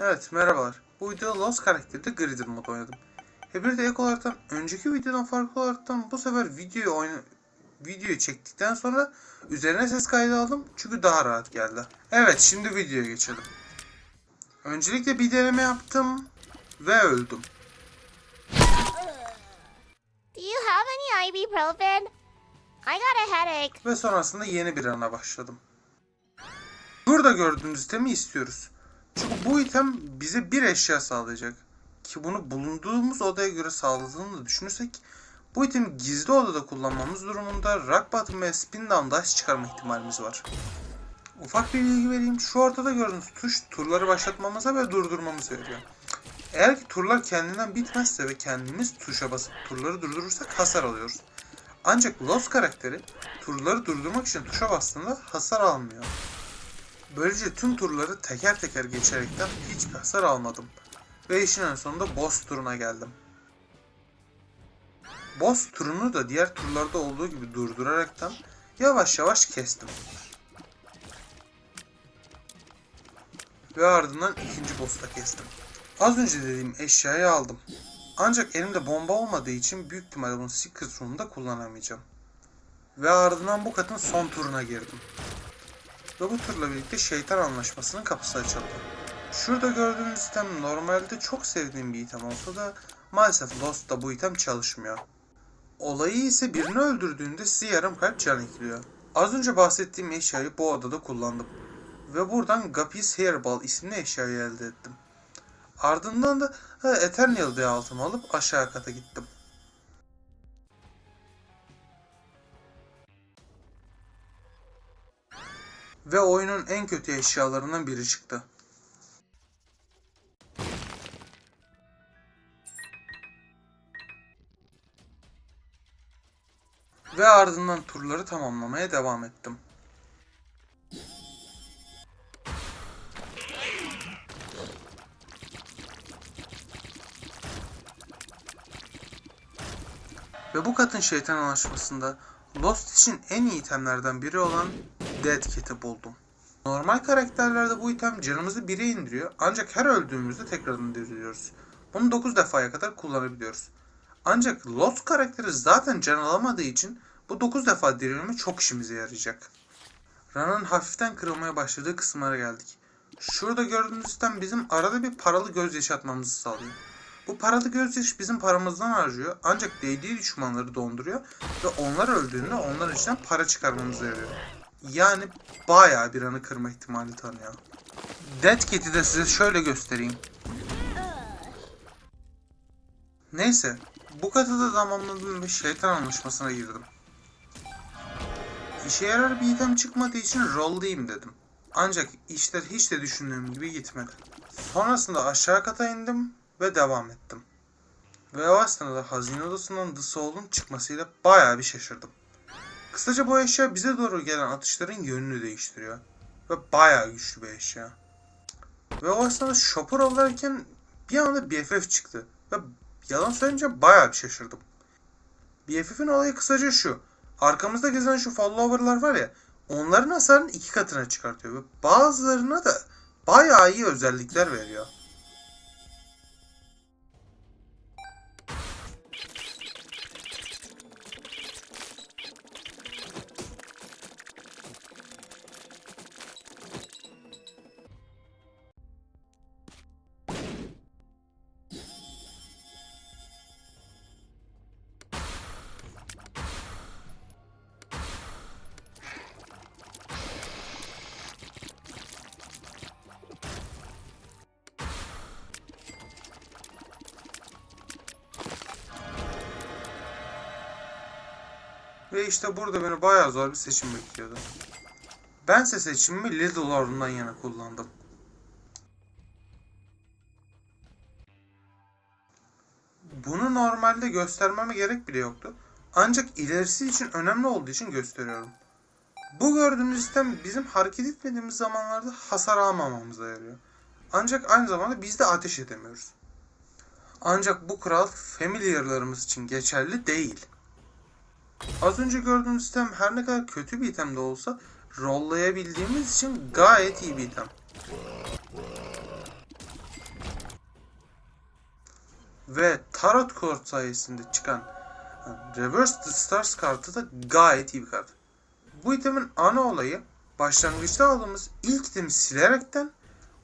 Evet merhabalar. Bu videoda Lost karakterde Griddle mod oynadım. Bir de ek olaraktan önceki videodan farklı olaraktan bu sefer videoyu oyna videoyu çektikten sonra üzerine ses kaydı aldım çünkü daha rahat geldi. Evet şimdi videoya geçelim. Öncelikle bir deneme yaptım ve öldüm. Do you have any ibuprofen? I got a headache. Ve sonrasında yeni bir ana başladım. Burada gördüğünüz itemi istiyoruz. Çünkü bu item bize bir eşya sağlayacak. Ki bunu bulunduğumuz odaya göre sağladığını da düşünürsek bu itemi gizli odada kullanmamız durumunda Rock Bottom ve Spin Down Dash çıkarma ihtimalimiz var. Ufak bir bilgi vereyim. Şu ortada gördüğünüz tuş turları başlatmamıza ve durdurmamıza yarıyor. Eğer ki turlar kendinden bitmezse ve kendimiz tuşa basıp turları durdurursak hasar alıyoruz. Ancak Lost karakteri turları durdurmak için tuşa bastığında hasar almıyor. Böylece tüm turları teker teker geçerekten hiçbir hasar almadım. Ve işin en sonunda boss turuna geldim. Boss turunu da diğer turlarda olduğu gibi durduraraktan yavaş yavaş kestim. Ve ardından ikinci boss'u da kestim. Az önce dediğim eşyayı aldım. Ancak elimde bomba olmadığı için büyük ihtimalle bunu Secret Room'da kullanamayacağım. Ve ardından bu katın son turuna girdim. Ve bu turla birlikte şeytan anlaşmasının kapısı açıldı. Şurada gördüğünüz item normalde çok sevdiğim bir item olsa da maalesef Lost'ta bu item çalışmıyor. Olayı ise birini öldürdüğünde size yarım kalp can ekliyor. Az önce bahsettiğim eşyayı bu odada kullandım. Ve buradan Guppy's Hairball isimli eşyayı elde ettim. Ardından da ha, Eternal diye altımı alıp aşağı kata gittim. Ve oyunun en kötü eşyalarından biri çıktı. Ve ardından turları tamamlamaya devam ettim. Ve bu katın şeytan anlaşmasında Lost için en iyi itemlerden biri olan Dead Cat'i buldum. Normal karakterlerde bu item canımızı 1'e indiriyor ancak her öldüğümüzde tekrardan diriliyoruz. Bunu 9 defaya kadar kullanabiliyoruz. Ancak Lost karakteri zaten can alamadığı için bu 9 defa dirilme çok işimize yarayacak. Rana'nın hafiften kırılmaya başladığı kısımlara geldik. Şurada gördüğünüz item bizim arada bir paralı gözyaşı atmamızı sağlıyor. Bu paralı gözyaşı bizim paramızdan harcıyor ancak değdiği düşmanları donduruyor ve onlar öldüğünde onlar için para çıkarmamıza yarıyor. Yani bayağı bir anı kırma ihtimali tanıyor. Dead Cat'i de size şöyle göstereyim. Neyse, bu katı da tamamladım ve şeytan anlaşmasına girdim. İşe yarar bir item çıkmadığı için rollayayım dedim. Ancak işler hiç de düşündüğüm gibi gitmedi. Sonrasında aşağı kata indim ve devam ettim. Ve o esnada hazine odasından The Soul'un çıkmasıyla bayağı bir şaşırdım. Kısaca bu eşya bize doğru gelen atışların yönünü değiştiriyor. Ve bayağı güçlü bir eşya. Ve o esnada shopper alırken bir anda BFF çıktı. Ve yalan söyleyince bayağı bir şaşırdım. BFF'in olayı kısaca şu. Arkamızda gezen şu follower'lar var ya onların hasarını iki katına çıkartıyor. Ve bazılarına da bayağı iyi özellikler veriyor. Ve işte burada beni bayağı zor bir seçim bekliyordu. Bense seçimimi Little Orn'dan yana kullandım. Bunu normalde göstermeme gerek bile yoktu. Ancak ilerisi için önemli olduğu için gösteriyorum. Bu gördüğünüz sistem bizim hareket etmediğimiz zamanlarda hasar almamamıza yarıyor. Ancak aynı zamanda biz de ateş edemiyoruz. Ancak bu kural familiarlarımız için geçerli değil. Az önce gördüğünüz item her ne kadar kötü bir item de olsa rollayabildiğimiz için gayet iyi bir item. ve Tarot Kart sayesinde çıkan Reverse the Stars kartı da gayet iyi bir kart. Bu itemin ana olayı başlangıçta aldığımız ilk itemi silerekten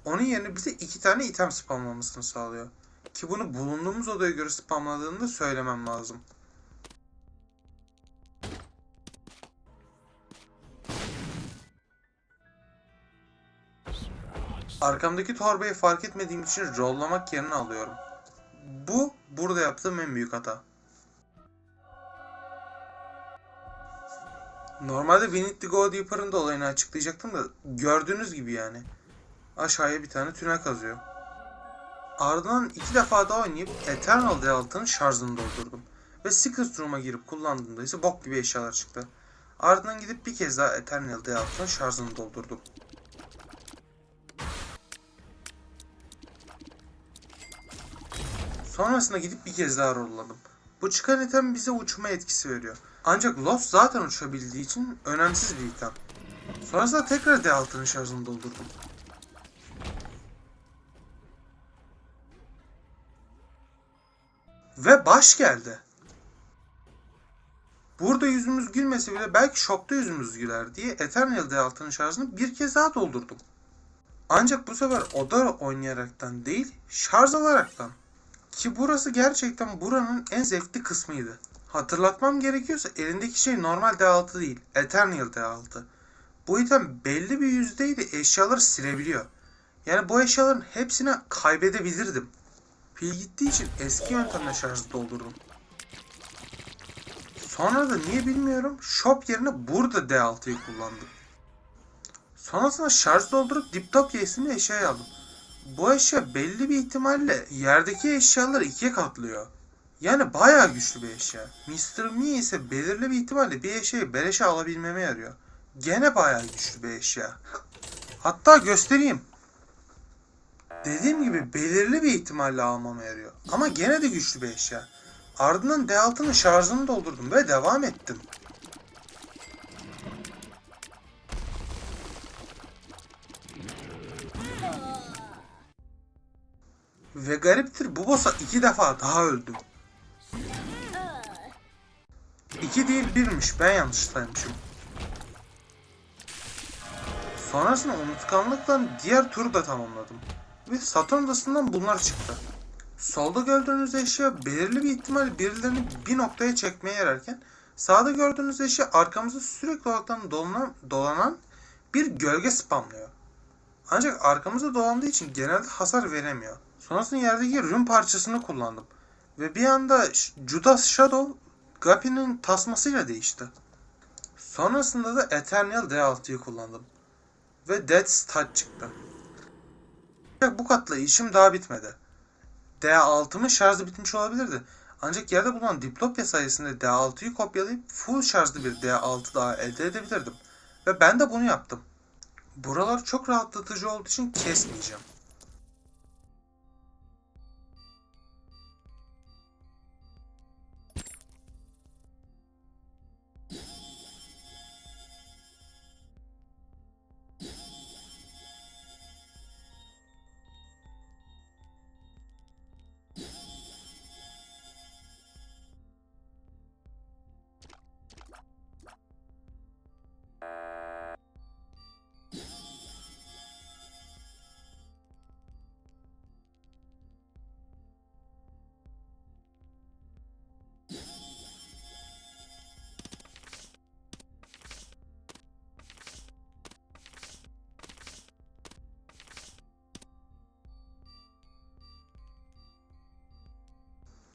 onun yerine bize iki tane item spamlamasını sağlıyor. Ki bunu bulunduğumuz odaya göre spamladığını da söylemem lazım. Arkamdaki torbayı fark etmediğim için rollamak yerine alıyorum. Bu burada yaptığım en büyük hata. Normalde We Need to Go Deeper'ın da olayını açıklayacaktım da gördüğünüz gibi yani. Aşağıya bir tane tünel kazıyor. Ardından iki defa daha oynayıp Eternal D6'nın şarjını doldurdum. Ve Secret Room'a girip kullandığımda ise bok gibi eşyalar çıktı. Ardından gidip bir kez daha Eternal D6'nın şarjını doldurdum. Sonrasında gidip bir kez daha rolladım. Bu çıkan item bize uçma etkisi veriyor. Ancak Lost zaten uçabildiği için önemsiz bir item. Sonrasında tekrar D6'nın şarjını doldurdum. Ve baş geldi. Burada yüzümüz gülmese bile belki şokta yüzümüz güler diye Eternal D6'nın şarjını bir kez daha doldurdum. Ancak bu sefer oda oynayaraktan değil, şarj alaraktan. Ki burası gerçekten buranın en zevkli kısmıydı. Hatırlatmam gerekiyorsa elindeki şey normal D6 değil, Eternal D6. Bu item belli bir yüzdeyle eşyaları silebiliyor. Yani bu eşyaların hepsini kaybedebilirdim. Pil gittiği için eski yöntemle şarjı doldurdum. Sonra da niye bilmiyorum shop yerine burada D6'yı kullandım. Sonrasında şarj doldurup Diptopya isimli eşyayı aldım. Bu eşya belli bir ihtimalle yerdeki eşyaları ikiye katlıyor. Yani bayağı güçlü bir eşya. Mr. Me ise belirli bir ihtimalle bir eşyayı beleşe alabilmeme yarıyor. Gene bayağı güçlü bir eşya. Hatta göstereyim. Dediğim gibi belirli bir ihtimalle almama yarıyor. Ama gene de güçlü bir eşya. Ardından D6'nın şarjını doldurdum ve devam ettim. Ve gariptir bu boss'a iki defa daha öldüm. İki değil birmiş ben yanlış saymışım. Sonrasında unutkanlıkla diğer turu da tamamladım. Ve Saturn odasından bunlar çıktı. Solda gördüğünüz eşya belirli bir ihtimal birilerini bir noktaya çekmeye yararken sağda gördüğünüz eşya arkamızda sürekli olarak dolanan, dolanan bir gölge spamlıyor. Ancak arkamızda dolandığı için genelde hasar veremiyor. Sonrasında yerdeki rün parçasını kullandım. Ve bir anda Judas Shadow Guppy'nin tasmasıyla değişti. Sonrasında da Eternal D6'yı kullandım. Ve Death's Touch çıktı. Bu katla işim daha bitmedi. D6'mın şarjı bitmiş olabilirdi. Ancak yerde bulunan diplopya sayesinde D6'yı kopyalayıp full şarjlı bir D6 daha elde edebilirdim. Ve ben de bunu yaptım. Buralar çok rahatlatıcı olduğu için kesmeyeceğim.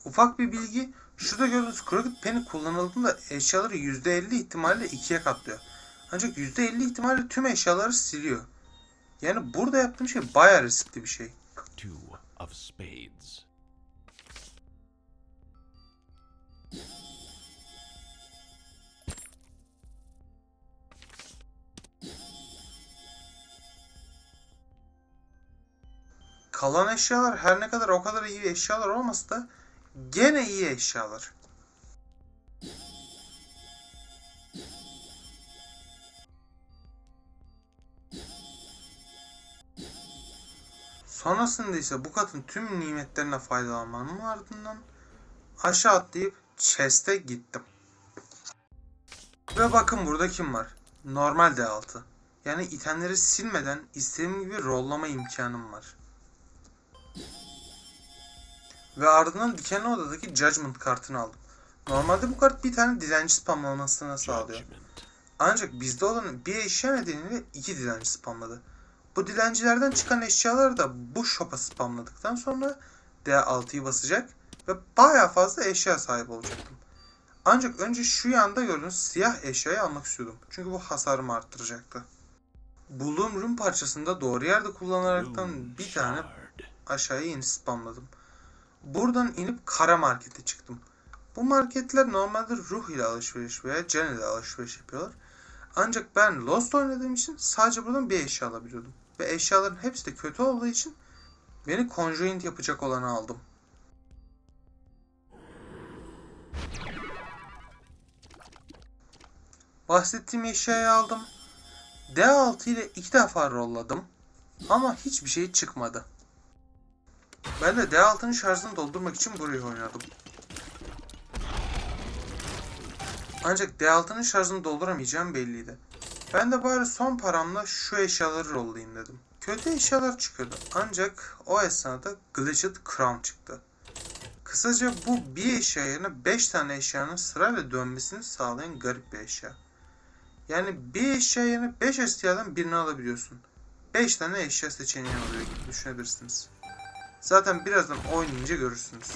Ufak bir bilgi, şurada gördüğünüz Crooked Penny kullanıldığında eşyaları %50 ihtimalle ikiye katlıyor. Ancak %50 ihtimalle tüm eşyaları siliyor. Yani burada yaptığım şey bayağı riskli bir şey. Two of spades. Kalan eşyalar her ne kadar o kadar iyi eşyalar olmasa da gene iyi eşyalar. Sonrasında ise bu katın tüm nimetlerine faydalanmanın ardından aşağı atlayıp chest'e gittim. Ve bakın burada kim var? Normal D6. Yani itemleri silmeden istediğim gibi rollama imkanım var. Ve ardından dikenli odadaki Judgment kartını aldım. Normalde bu kart bir tane dilenci spamlamasını sağlıyor. Ancak bizde olan bir eşya nedeniyle iki dilenci spamladı. Bu dilencilerden çıkan eşyaları da bu shop'a spamladıktan sonra D6'yı basacak ve baya fazla eşya sahip olacaktım. Ancak önce şu yanda gördüğünüz siyah eşyayı almak istiyordum. Çünkü bu hasarımı arttıracaktı. Bulduğum rune parçasında doğru yerde kullanaraktan bir tane aşağıya inip spamladım. Buradan inip kara markete çıktım. Bu marketler normalde ruh ile alışveriş veya can ile alışveriş yapıyorlar. Ancak ben Lost oynadığım için sadece buradan bir eşya alabiliyordum. Ve eşyaların hepsi de kötü olduğu için beni conjoint yapacak olanı aldım. Bahsettiğim eşyayı aldım. D6 ile iki defa rolladım. Ama hiçbir şey çıkmadı. Ben de D6'nın şarjını doldurmak için burayı oynadım. Ancak D6'nın şarjını dolduramayacağım belliydi. Ben de bari son paramla şu eşyaları rollayayım dedim. Kötü eşyalar çıkıyordu ancak o esnada Glitched Crown çıktı. Kısaca bu bir eşya yerine 5 tane eşyanın sırayla dönmesini sağlayan garip bir eşya. Yani bir eşya yerine 5 eşyadan birini alabiliyorsun. 5 tane eşya seçeneği oluyor gibi düşünebilirsiniz. Zaten birazdan oynayınca görürsünüz.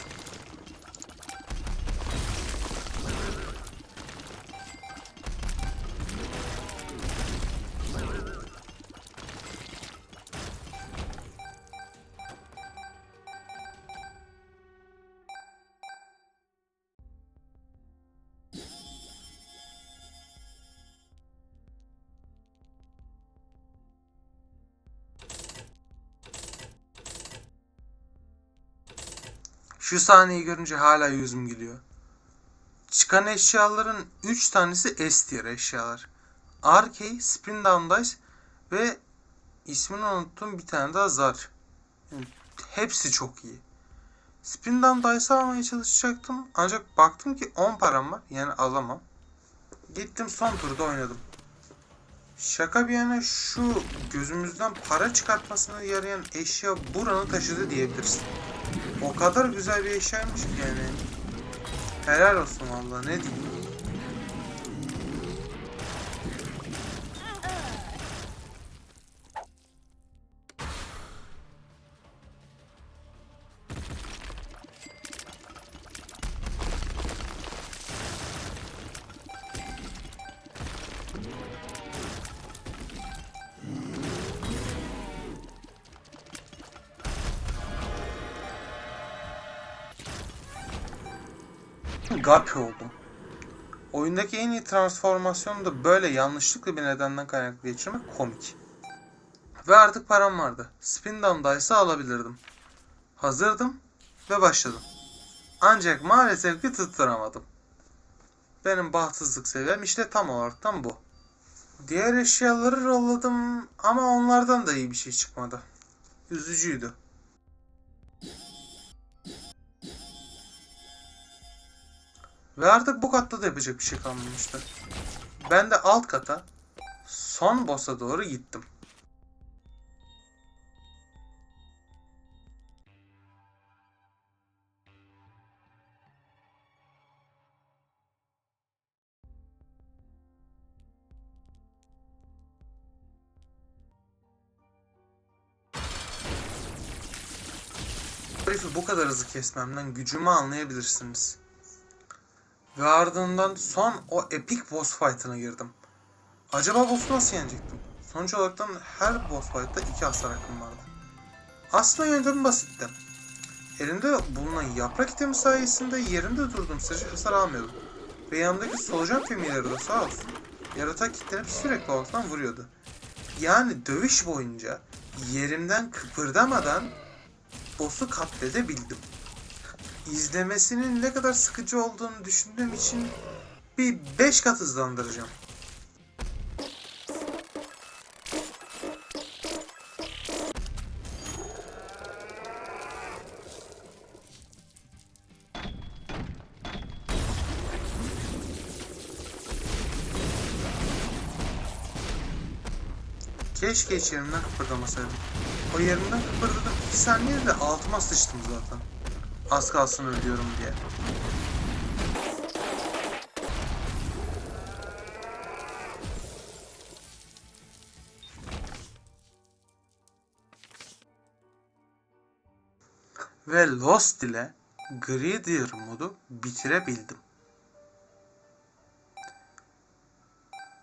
Şu sahneyi görünce hala yüzüm gülüyor. Çıkan eşyaların 3 tanesi S tier eşyalar. RK, Spin Down Dice ve ismini unuttum bir tane daha Zar. Yani hepsi çok iyi. Spin Down Dice'ı almaya çalışacaktım ancak baktım ki 10 param var yani alamam. Gittim son turda oynadım. Şaka bir yana şu gözümüzden para çıkartmasına yarayan eşya buranı taşıdı diyebilirsin. O kadar güzel bir eşyaymış ki yani. Helal olsun valla ne diyeyim. Gapi oldum. Oyundaki en iyi transformasyonu da böyle yanlışlıkla bir nedenden kaynaklı geçirmek komik. Ve artık param vardı. Spin Down Dice'ı alabilirdim. Hazırdım ve başladım. Ancak maalesef ki tutturamadım. Benim bahtsızlık seviyem işte tam olarak tam bu. Diğer eşyaları rolladım ama onlardan da iyi bir şey çıkmadı. Üzücüydü. Ve artık bu katta da yapacak bir şey kalmamıştı. Ben de alt kata son boss'a doğru gittim. Herifi bu kadar hızlı kesmemden gücümü anlayabilirsiniz. Ve ardından son o epic boss fight'ına girdim. Acaba boss'u nasıl yenecektim? Sonuç olarak her boss fight'ta iki hasar hakkım vardı. Aslında yöntemi basitti. Elimde bulunan yaprak itemi sayesinde yerimde durduğum sürece hasar almıyordum. Ve yanımdaki solucan filmileri de sağ olsun. Yaratığa kilitlenip sürekli ortadan vuruyordu. Yani dövüş boyunca yerimden kıpırdamadan boss'u katledebildim izlemesinin ne kadar sıkıcı olduğunu düşündüğüm için bir 5 kat hızlandıracağım. Keşke hiç yerimden kıpırdamasaydım. O yerimden kıpırdadım. Bir saniyede altıma sıçtım zaten. Az kalsın ölüyorum diye. Ve Lost ile Greedier modu bitirebildim.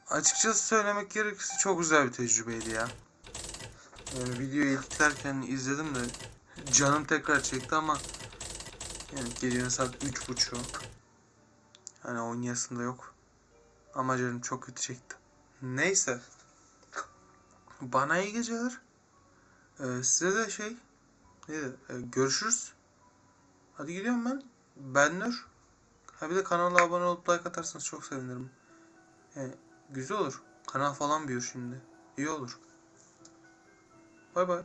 Açıkçası söylemek gerekirse çok güzel bir tecrübeydi ya. Yani videoyu editlerken izledim de canım tekrar çekti ama yani gecenin saat üç buçuğu. Hani oynayasın da yok. Ama canım çok kötü çekti. Neyse. Bana iyi geceler. Ee, size de şey neydi? Ee, görüşürüz. Hadi gidiyorum ben. Ben Nur. Ha bir de kanala abone olup like atarsanız çok sevinirim. Yani güzel olur. Kanal falan büyür şimdi. İyi olur. Bay bay.